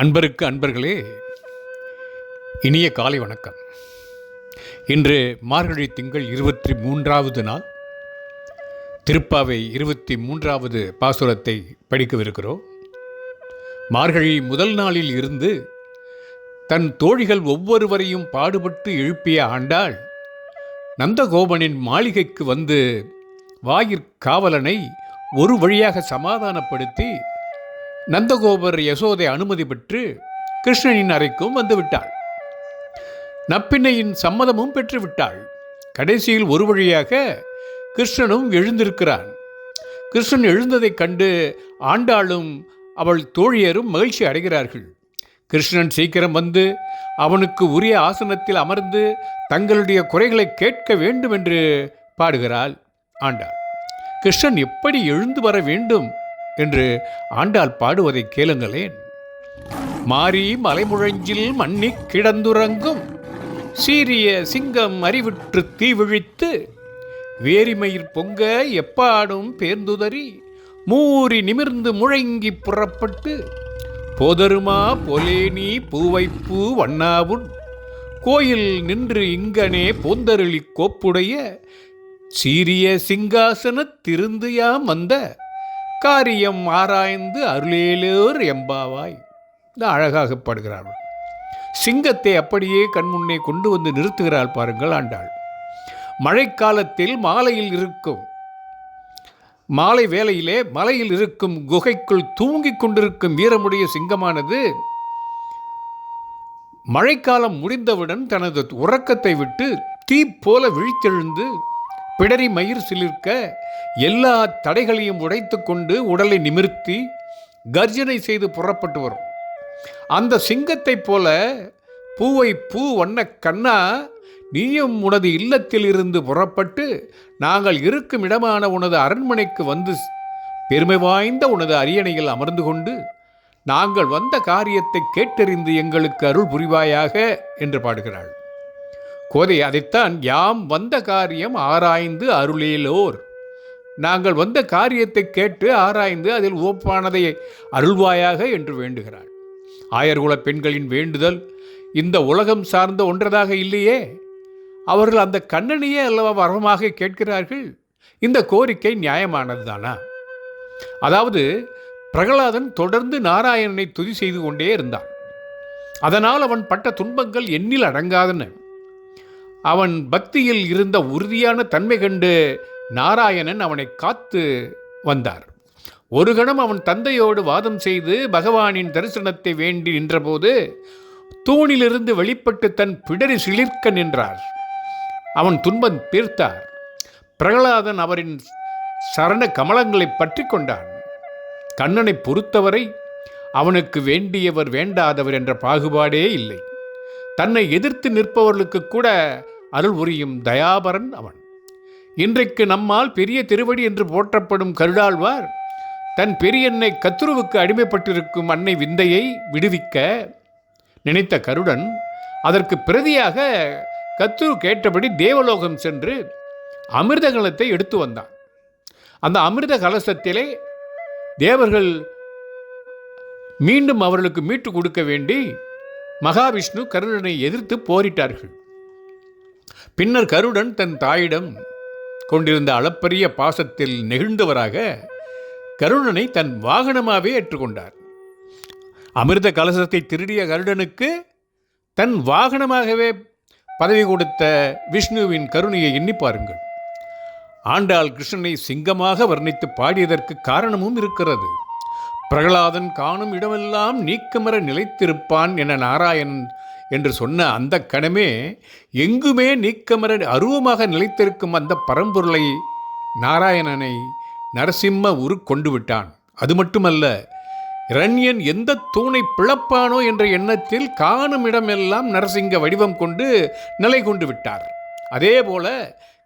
அன்பருக்கு அன்பர்களே இனிய காலை வணக்கம். இன்று மார்கழி திங்கள் இருபத்தி மூன்றாவது நாள். திருப்பாவை இருபத்தி மூன்றாவது பாசுரத்தை படிக்கவிருக்கிறோம். மார்கழி முதல் நாளில் இருந்து தன் தோழிகள் ஒவ்வொருவரையும் பாடுபட்டு எழுப்பிய ஆண்டாள் நந்தகோபனின் மாளிகைக்கு வந்து வாயிற் காவலனை ஒரு வழியாக சமாதானப்படுத்தி நந்தகோபர் யசோதை அனுமதி பெற்று கிருஷ்ணனின் அறைக்கும் வந்துவிட்டாள். நப்பின்னையின் சம்மதமும் பெற்றுவிட்டாள். கடைசியில் ஒரு வழியாக கிருஷ்ணனும் எழுந்திருக்கிறான். கிருஷ்ணன் எழுந்ததைக் கண்டு ஆண்டாளும் அவள் தோழியரும் மகிழ்ச்சி அடைகிறார்கள். கிருஷ்ணன் சீக்கிரம் வந்து அவனுக்கு உரிய ஆசனத்தில் அமர்ந்து தங்களுடைய குறைகளை கேட்க வேண்டும் என்று பாடுகிறாள் ஆண்டாள். கிருஷ்ணன் எப்படி எழுந்து வர வேண்டும்? என்று ஆண்டாள் பாடுவதை கேளுங்களேன். மாறி மலைமுழஞ்சில் மண்ணி கிடந்துறங்கும். சீரிய சிங்கம் அறிவிற்று தீ விழித்து வேரிமயிர் பொங்க எப்பாடும் பேர்ந்துதறி மூறி நிமிர்ந்து முழங்கி புறப்பட்டு போதருமா பொலேனி பூவைப்பூ வண்ணாவுன். கோயில் நின்று இங்கனே போந்தருளி கோப்புடைய சீரிய சிங்காசன திருந்தியாம் வந்த காரியம் ஆராய்ந்து அருளேலோர் எம்பாவாய். இந்த அழகாக பாடுகிறார்கள் சிங்கத்தை அப்படியே கண்முன்னே கொண்டு வந்து நிறுத்துகிறாள் பாருங்கள் ஆண்டாள். மழைக்காலத்தில் மாலையில் இருக்கும் மாலை வேளையிலே மலையில் இருக்கும் குகைக்குள் தூங்கிக் கொண்டிருக்கும் வீரமுடைய சிங்கமானது மழைக்காலம் முடிந்தவுடன் தனது உறக்கத்தை விட்டு தீ போல விழித்தெழுந்து பிடரி மயிர் சிலிர்க்க எல்லா தடைகளையும் உடைத்து கொண்டு உடலை நிமிர்த்தி கர்ஜனை செய்து புறப்பட்டு வரும். அந்த சிங்கத்தைப் போல பூவை பூ வண்ண கண்ணா நீயும் உனது இல்லத்தில் இருந்து புறப்பட்டு நாங்கள் இருக்கும் இடமான உனது அரண்மனைக்கு வந்து பெருமை வாய்ந்த உனது அரியணையில் அமர்ந்து கொண்டு நாங்கள் வந்த காரியத்தை கேட்டறிந்து எங்களுக்கு அருள் புரிவாயாக என்று பாடுகிறாள். கோதை அதைத்தான் யாம் வந்த காரியம் ஆராய்ந்து அருளேலோர். நாங்கள் வந்த காரியத்தை கேட்டு ஆராய்ந்து அதில் உவப்பானதை அருள்வாயாக என்று வேண்டுகிறாள். ஆயர்குல பெண்களின் வேண்டுதல் இந்த உலகம் சார்ந்த ஒன்றதாக இல்லையே? அவர்கள் அந்த கண்ணனையே அல்லவா வரமாக கேட்கிறார்கள்? இந்த கோரிக்கை நியாயமானதுதானா? அதாவது பிரகலாதன் தொடர்ந்து நாராயணனை துதி செய்து கொண்டே இருந்தான். அதனால் அவன் பட்ட துன்பங்கள் எண்ணில் அடங்காதன. அவன் பக்தியில் இருந்த உறுதியான தன்மை கண்டு நாராயணன் அவனை காத்து வந்தார். ஒரு கணம் அவன் தந்தையோடு வாதம் செய்து பகவானின் தரிசனத்தை வேண்டி நின்றபோது தூணிலிருந்து வெளிப்பட்டு தன் பிடரி சிலிர்க்க நின்றார். அவன் துன்பம் தீர்த்தார். பிரகலாதன் அவரின் சரண கமலங்களை பற்றி கொண்டான். கண்ணனை பொறுத்தவரை அவனுக்கு வேண்டியவர் வேண்டாதவர் என்ற பாகுபாடே இல்லை. தன்னை எதிர்த்து நிற்பவர்களுக்கு கூட அருள் உரியும் தயாபரன் அவன். இன்றைக்கு நம்மால் பெரிய திருவடி என்று போற்றப்படும் கருடாழ்வார் தன் பெரியன்னை கத்துருவுக்கு அடிமைப்பட்டிருக்கும் அன்னை விந்தையை விடுவிக்க நினைத்த கருடன் அதற்கு பிரதியாக கத்துரு கேட்டபடி தேவலோகம் சென்று அமிர்த கலத்தை எடுத்து வந்தான். அந்த அமிர்த கலசத்திலே தேவர்கள் மீண்டும் அவர்களுக்கு மீட்டு கொடுக்க வேண்டி மகாவிஷ்ணு கருடனை எதிர்த்து போரிட்டார்கள். பின்னர் கருடன் தன் தாயிடம் கொண்டிருந்த அளப்பரிய பாசத்தில் நெகிழ்ந்தவராக கருடனை தன் வாகனமாகவே ஏற்றுக்கொண்டார். அமிர்த கலசத்தை திருடிய கருடனுக்கு தன் வாகனமாகவே பதவி கொடுத்த விஷ்ணுவின் கருணையை எண்ணி பாருங்கள். ஆண்டாள் கிருஷ்ணனை சிங்கமாக வர்ணித்து பாடியதற்கு காரணமும் இருக்கிறது. பிரகலாதன் காணும் இடமெல்லாம் நீக்கமர நிலைத்திருப்பான் என நாராயணன் என்று சொன்ன அந்த கணமே எங்குமே நீக்கமர அருவமாக நிலைத்திருக்கும் அந்த பரம்பொருளை நாராயணனை நரசிம்ம உரு கொண்டு விட்டான். அது மட்டுமல்ல இரண்யன் எந்த தூணை பிளப்பானோ என்ற எண்ணத்தில் காணும் இடமெல்லாம் நரசிங்க வடிவம் கொண்டு நிலை கொண்டு விட்டார். அதேபோல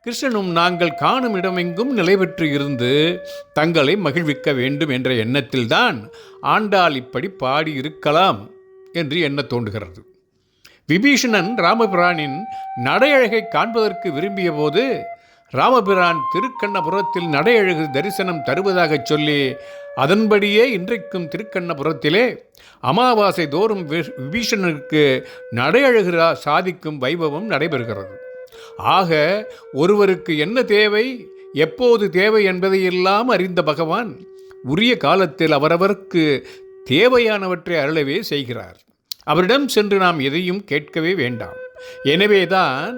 கிருஷ்ணனும் நாங்கள் காணும் இடமெங்கும் நிலை பெற்று இருந்து தங்களை மகிழ்விக்க வேண்டும் என்ற எண்ணத்தில்தான் ஆண்டாள் இப்படி பாடியிருக்கலாம் என்று எண்ண தோன்றுகிறது. விபீஷணன் ராமபிரானின் நடையழகை காண்பதற்கு விரும்பிய போது ராமபிரான் திருக்கண்ணபுரத்தில் நடையழகு தரிசனம் தருவதாகச் சொல்லி அதன்படியே இன்றைக்கும் திருக்கண்ணபுரத்திலே அமாவாசை தோறும் வி- விபீஷணனுக்கு நடையழகு சாதிக்கும் வைபவம் நடைபெறுகிறது. ஆக ஒருவருக்கு என்ன தேவை எப்போது தேவை என்பதையெல்லாம் அறிந்த பகவான் உரிய காலத்தில் அவரவருக்கு தேவையானவற்றை அருளவே செய்கிறார். அவரிடம் சென்று நாம் எதையும் கேட்கவே வேண்டாம். எனவேதான்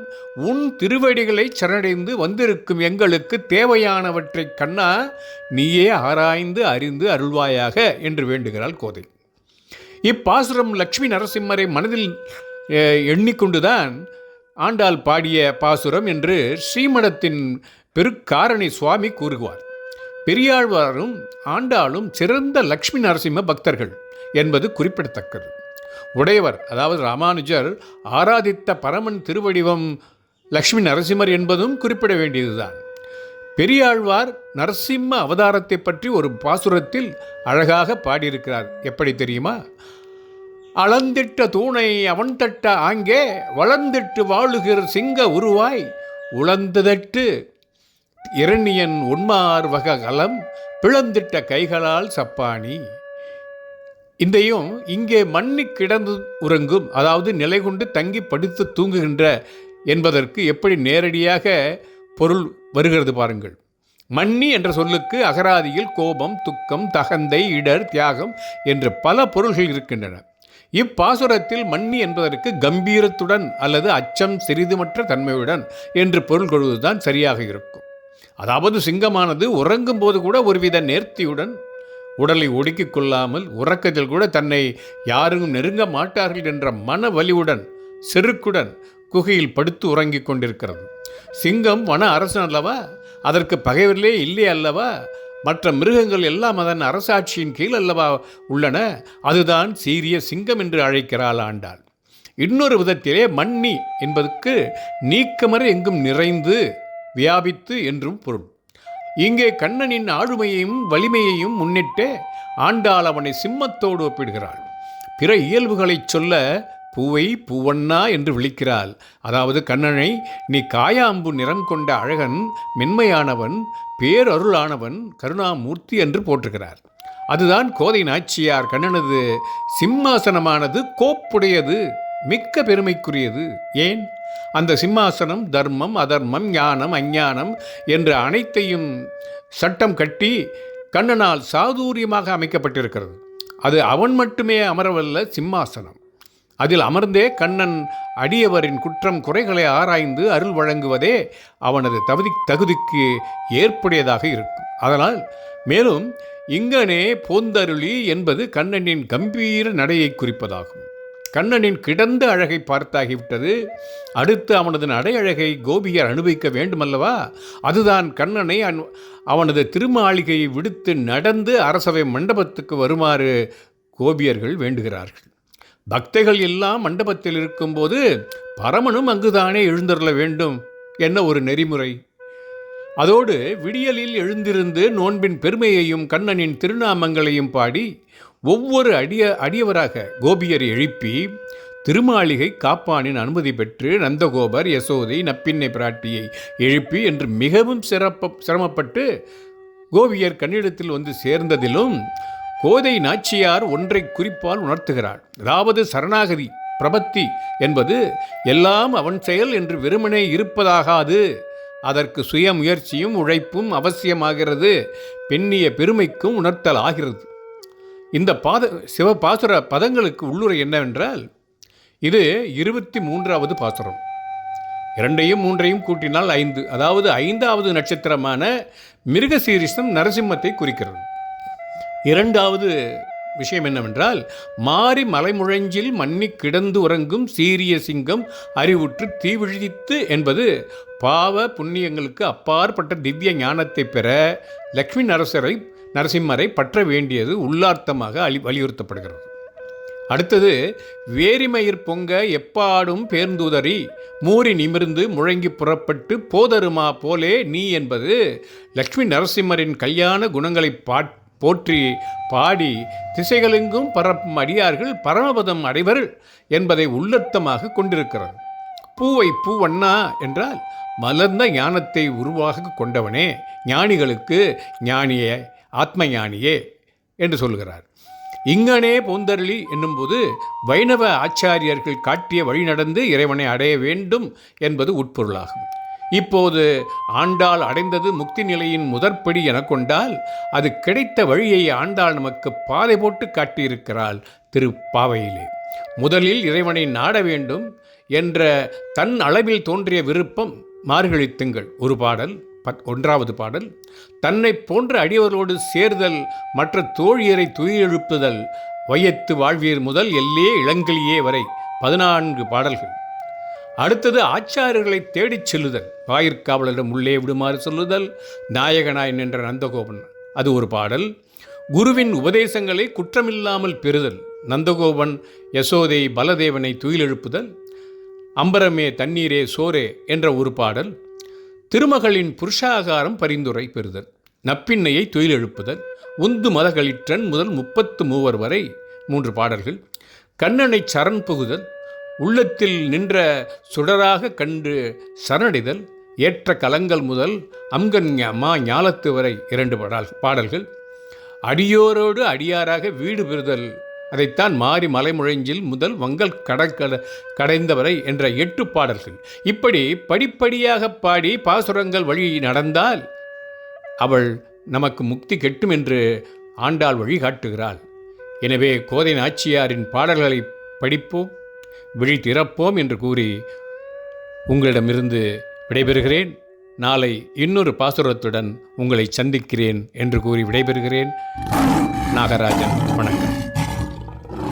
உன் திருவடிகளை சரணடைந்து வந்திருக்கும் எங்களுக்கு தேவையானவற்றை கண்ணா நீயே ஆராய்ந்து அறிந்து அருள்வாயாக என்று வேண்டுகிறாள் கோதை. இப்பாசுரம் லக்ஷ்மி நரசிம்மரை மனதில் எண்ணிக்கொண்டுதான் ஆண்டாள் பாடிய பாசுரம் என்று ஸ்ரீமடத்தின் பெருக்காரணி சுவாமி கூறுவார். பெரியாழ்வாரும் ஆண்டாளும் சிறந்த லக்ஷ்மி நரசிம்ம பக்தர்கள் என்பது குறிப்பிடத்தக்கது. உடையவர் அதாவது ராமானுஜர் ஆராதித்த பரமன் திருவடிவம் லக்ஷ்மி நரசிம்மர் என்பதும் குறிப்பிட வேண்டியதுதான். பெரியாழ்வார் நரசிம்ம அவதாரத்தை பற்றி ஒரு பாசுரத்தில் அழகாக பாடியிருக்கிறார். எப்படி தெரியுமா? அளந்திட்ட தூணை அவன் தட்ட ஆங்கே வளர்ந்திட்டு வாழுகிற சிங்க உருவாய் உளந்ததட்டு இரணியன் உண்மார் வக கலம் பிளந்திட்ட கைகளால் சப்பாணி இந்தையும் இங்கே மண்ணி கிடந்து உறங்கும் அதாவது நிலை கொண்டு தங்கி படுத்து தூங்குகின்ற என்பதற்கு எப்படி நேரடியாக பொருள் வருகிறது பாருங்கள். மன்னி என்ற சொல்லுக்கு அகராதியில் கோபம் துக்கம் தகந்தை இடர் தியாகம் என்று பல பொருள்கள் இருக்கின்றன. இப்பாசுரத்தில் மன்னி என்பதற்கு கம்பீரத்துடன் அல்லது அச்சம் சிறிதுமற்ற தன்மையுடன் என்று பொருள் கொள்வதுதான் சரியாக இருக்கும். அதாவது சிங்கமானது உறங்கும் போது கூட ஒருவித நேர்த்தியுடன் உடலை ஒடுக்கிக் கொள்ளாமல் உறக்கத்தில் கூட தன்னை யாரும் நெருங்க மாட்டார்கள் என்ற மன வலிவுடன் செருக்குடன் குகையில் படுத்து உறங்கிக் கொண்டிருக்கிறது. சிங்கம் வன அரசன் அல்லவா? அதற்கு பகைவர்களே இல்லை அல்லவா? மற்ற மிருகங்கள் எல்லாம் அதன் அரசாட்சியின் கீழ் அல்லவா உள்ளன? அதுதான் சீரிய சிங்கம் என்று அழைக்கிறாள் ஆண்டாள். இன்னொரு விதத்திலே மன்னி என்பதற்கு நீக்கமர எங்கும் நிறைந்து வியாபித்து என்றும் பொருள். இங்கே கண்ணனின் ஆளுமையையும் வலிமையையும் முன்னிட்டு ஆண்டாள் அவனை சிம்மத்தோடு ஒப்பிடுகிறாள். பிற இயல்புகளைச் சொல்ல பூவை பூவண்ணா என்று விழிக்கிறாள். அதாவது கண்ணனை நீ காயாம்பு நிறம் கொண்ட அழகன் மென்மையானவன் பேரருளானவன் கருணாமூர்த்தி என்று போற்றுகிறார். அதுதான் கோதை நாச்சியார் கண்ணனது சிம்மாசனமானது கோப்புடையது மிக்க பெருமைக்குரியது. ஏன்? அந்த சிம்மாசனம் தர்மம் அதர்மம் ஞானம் அஞ்ஞானம் என்று அனைத்தையும் சட்டம் கட்டி கண்ணனால் சாதுரியமாக அமைக்கப்பட்டிருக்கிறது. அது அவன் மட்டுமே அமரவல்ல சிம்மாசனம். அதில் அமர்ந்தே கண்ணன் அடியவரின் குற்றம் குறைகளை ஆராய்ந்து அருள் வழங்குவதே அவனது தகுதி தகுதிக்கு ஏற்புடையதாக இருக்கும். அதனால் மேலும் இங்கனே போந்தருளி என்பது கண்ணனின் கம்பீர நடையை குறிப்பதாகும். கண்ணனின் கிடந்த அழகை பார்த்தாகிவிட்டது. அடுத்து அவனது நடையழகை கோபியர் அனுபவிக்க வேண்டுமல்லவா? அதுதான் கண்ணனை அன்- அவனது திருமாளிகையை விடுத்து நடந்து அரசவை மண்டபத்துக்கு வருமாறு கோபியர்கள் வேண்டுகிறார்கள். பக்தைகள் எல்லாம் மண்டபத்தில் இருக்கும்போது பரமனும் அங்குதானே எழுந்தருள வேண்டும் என்ன ஒரு நெறிமுறை? அதோடு விடியலில் எழுந்திருந்து நோன்பின் பெருமையையும் கண்ணனின் திருநாமங்களையும் பாடி ஒவ்வொரு அடிய அடியவராக கோபியரை எழுப்பி திருமாளிகை காப்பானின் அனுமதி பெற்று நந்தகோபர் யசோதை நப்பின்னை பிராட்டியை எழுப்பி என்று மிகவும் சிறப்ப சிரமப்பட்டு கோபியர் கன்னிடத்தில் வந்து சேர்ந்ததிலும் கோதை நாச்சியார் ஒன்றை குறிப்பால் உணர்த்துகிறார். அதாவது சரணாகதி பிரபத்தி என்பது எல்லாம் அவன் செயல் என்று வெறுமனே இருப்பதாகாது. அதற்கு சுய முயற்சியும் உழைப்பும் அவசியமாகிறது. பெண்ணிய பெருமைக்கும் உணர்த்தல் ஆகிறது இந்த பாத சிவபாசுர பதங்களுக்கு உள்ளுரை என்னவென்றால் இது இருபத்தி மூன்றாவது பாசுரம். இரண்டையும் மூன்றையும் கூட்டினால் ஐந்து. அதாவது ஐந்தாவது நட்சத்திரமான மிருகசீரிஷம் நரசிம்மத்தை குறிக்கிறது. இரண்டாவது விஷயம் என்னவென்றால் மாறி மலைமுழஞ்சில் மன்னி கிடந்து உறங்கும் சீரிய சிங்கம் அறிவுற்று தீவிழித்து என்பது பாவ புண்ணியங்களுக்கு அப்பாற்பட்ட திவ்ய ஞானத்தை பெற லக்ஷ்மி நரசரை நரசிம்மரை பற்ற வேண்டியது உள்ளார்த்தமாக அலி வலியுறுத்தப்படுகிறது. அடுத்தது வேரிமயிர் பொங்க எப்பாடும் பேர்ந்துதறி மூறி நிமிர்ந்து முழங்கி புறப்பட்டு போதருமா போலே நீ என்பது லக்ஷ்மி நரசிம்மரின் கல்யாண குணங்களை பாட் போற்றி பாடி திசைகளெங்கும் பரப்பும் அடியார்கள் பரமபதம் அடைவர் என்பதை உள்ளர்த்தமாக கொண்டிருக்கிறது. பூவை பூவண்ணா என்றால் மலர்ந்த ஞானத்தை உருவாக கொண்டவனே. ஞானிகளுக்கு ஞானியை ஆத்மஞானியே என்று சொல்கிறார் இங்கனே போந்தருளி என்னும்போது வைணவ ஆச்சாரியர்கள் காட்டிய வழி நடந்து இறைவனை அடைய வேண்டும் என்பது உட்பொருளாகும். இப்போது ஆண்டாள் அடைந்தது முக்தி நிலையின் முதற்படி என கொண்டால் அது கிடைத்த வழியை ஆண்டாள் நமக்கு பாதை போட்டு காட்டியிருக்கிறாள் திருப்பாவையிலே. முதலில் இறைவனை நாட வேண்டும் என்ற தன் அளவில் தோன்றிய விருப்பம் மார்கழித்துங்கள். ஒரு பாடல். பத் ஒன்றாவது பாடல். தன்னை போன்ற அடியவர்களோடு சேர்தல் மற்ற தோழியரை துயிலெழுப்புதல் வையத்து வாழ்வியர் முதல் எல்லே இளங்கிலியே வரை பதினான்கு பாடல்கள். அடுத்தது ஆச்சாரியர்களை தேடிச் செல்லுதல் வாயிற்காவலரிடம் உள்ளே விடுமாறு சொல்லுதல் நாயகனாய் நின்ற நந்தகோபன். அது ஒரு பாடல். குருவின் உபதேசங்களை குற்றமில்லாமல் பெறுதல் நந்தகோபன் யசோதை பலதேவனை துயிலெழுப்புதல் அம்பரமே தண்ணீரே சோரே என்ற ஒரு பாடல். திருமகளின் புருஷாகாரம் பரிந்துரை பெறுதல். நப்பின்னையை தொழிலெழுப்புதல் உந்து மதகளிற்றன் முதல் முப்பத்து மூவர் வரை மூன்று பாடல்கள். கண்ணனை சரண் புகுதல். உள்ளத்தில் நின்ற சுடராக கண்டு சரணடைதல் ஏற்ற கலங்கள் முதல் அம்கன் மா ஞாலத்து வரை இரண்டு பாடல் பாடல்கள். அடியோரோடு அடியாராக வீடு பெறுதல். அதைத்தான் மாறி மலைமுழைஞ்சில் முதல் வங்கல் கடற்கட கடைந்தவரை என்ற எட்டு பாடல்கள். இப்படி படிப்படியாக பாடி பாசுரங்கள் வழி நடந்தால் அவள் நமக்கு முக்தி கெட்டும் என்று ஆண்டாள் வழிகாட்டுகிறாள் எனவே கோதை நாச்சியாரின் பாடல்களை படிப்போம் விழி திறப்போம் என்று கூறி உங்களிடமிருந்து விடைபெறுகிறேன். நாளை இன்னொரு பாசுரத்துடன் உங்களை சந்திக்கிறேன் என்று கூறி விடைபெறுகிறேன். நாகராஜன் வணக்கம்.